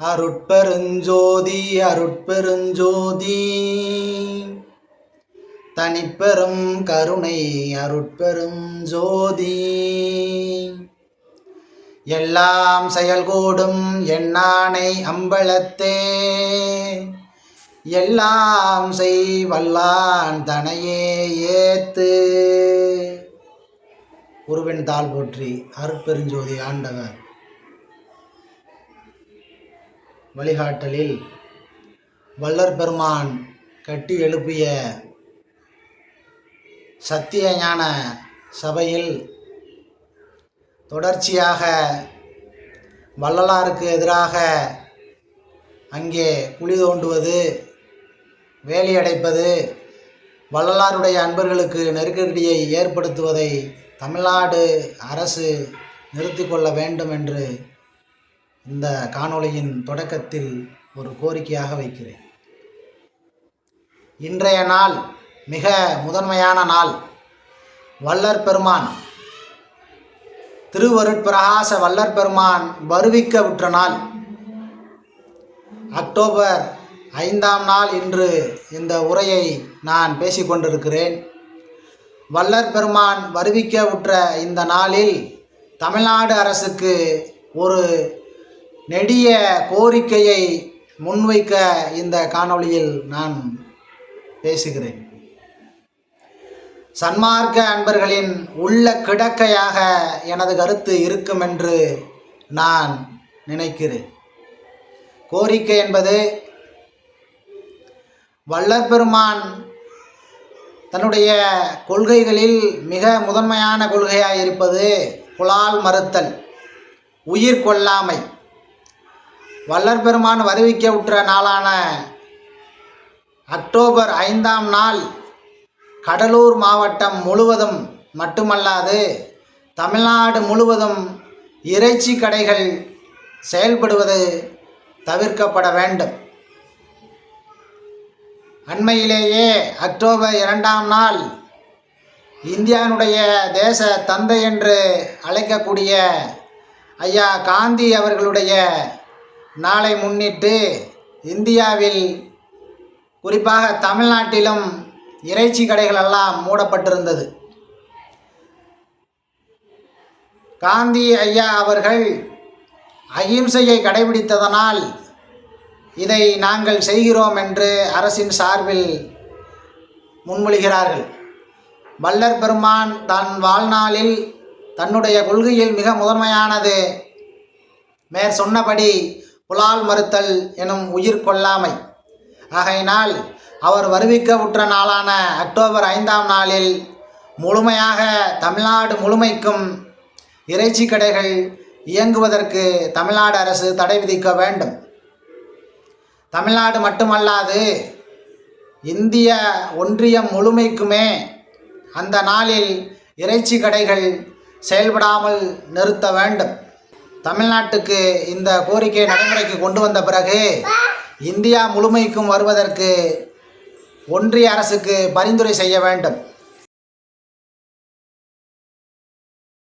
அருட்பெருஞ்சோதி அருட்பெருஞ்சோதி. தனிப்பெரும் கருணை அருட்பெரும் ஜோதி எல்லாம் செயல்கூடும் எண்ணானை அம்பலத்தே. எல்லாம் செய்வல்லான் தனையே ஏத்து. உருவன் தாள் போற்றி அருட்பெருஞ்சோதி ஆண்டவர். வழிகாட்டலில் வல்லர் பெருமான் கட்டி எழுப்பிய சத்திய ஞான சபையில் தொடர்ச்சியாக வள்ளலாருக்கு எதிராக அங்கே குழி தோண்டுவது வேலியடைப்பது வள்ளலாருடைய அன்பர்களுக்கு நெருக்கடியை ஏற்படுத்துவதை தமிழ்நாடு அரசு நிறுத்தி கொள்ள வேண்டும் என்று இந்த காணொளியின் தொடக்கத்தில் ஒரு கோரிக்கையாக வைக்கிறேன். இன்றைய நாள் மிக முதன்மையான நாள். வல்லற் பெருமான். திருவருட்பிரகாச வல்லற் பெருமான் வருவிக்க விற்ற நாள். அக்டோபர் ஐந்தாம் நாள் இன்று இந்த உரையை நான் பேசிக்கொண்டிருக்கிறேன் வல்லற் பெருமான் வருவிக்க உற்ற இந்த நாளில் தமிழ்நாடு அரசுக்கு ஒரு நெடிய கோரிக்கையை முன்வைக்க இந்த காணொளியில் நான் பேசுகிறேன். சன்மார்க்க அன்பர்களின் உள்ள கிடக்கையாக எனது கருத்து இருக்கும் என்று நான் நினைக்கிறேன். கோரிக்கை என்பது வல்லற்பெருமான் தன்னுடைய கொள்கைகளில் மிக முதன்மையான கொள்கையாக இருப்பது குலால் மறுத்தல் உயிர் கொள்ளாமை வள்ளற் பெருமான் வருவிக்க உற்ற நாளான அக்டோபர் ஐந்தாம் நாள் கடலூர் மாவட்டம் முழுவதும் மட்டுமல்லாது தமிழ்நாடு முழுவதும் இறைச்சி கடைகள் செயல்படுவது தவிர்க்கப்பட வேண்டும். அண்மையிலேயே அக்டோபர் இரண்டாம் நாள் இந்தியாவினுடைய தேச தந்தை என்று அழைக்கக்கூடிய ஐயா காந்தி அவர்களுடைய நாளை முன்னிட்டு இந்தியாவில் குறிப்பாக தமிழ்நாட்டிலும் இறைச்சி கடைகள் எல்லாம் மூடப்பட்டிருந்தது. காந்தி ஐயா அவர்கள் அகிம்சையை கடைபிடித்ததனால் இதை நாங்கள் செய்கிறோம் என்று அரசின் சார்பில் முன்மொழிகிறார்கள். வல்லர் பெருமான் தன் வாழ்நாளில் தன்னுடைய கொள்கையில் மிக முதன்மையானது. மேற் சொன்னபடி புலால் மறுத்தல் எனும் உயிர் கொள்ளாமை. ஆகையினால் அவர் வருவிக்க உற்ற நாளான அக்டோபர் ஐந்தாம் நாளில் முழுமையாக தமிழ்நாடு முழுமைக்கும் இறைச்சி கடைகள் இயங்குவதற்கு தமிழ்நாடு அரசு தடை விதிக்க வேண்டும். தமிழ்நாடு மட்டுமல்லாது இந்திய ஒன்றியம் முழுமைக்குமே அந்த நாளில் இறைச்சி கடைகள் செயல்படாமல் நிறுத்த வேண்டும். தமிழ்நாட்டுக்கு இந்த கோரிக்கை நடைமுறைக்கு கொண்டு வந்த பிறகு இந்தியா முழுமைக்கும் வருவதற்கு ஒன்றிய அரசுக்கு பரிந்துரை செய்ய வேண்டும்.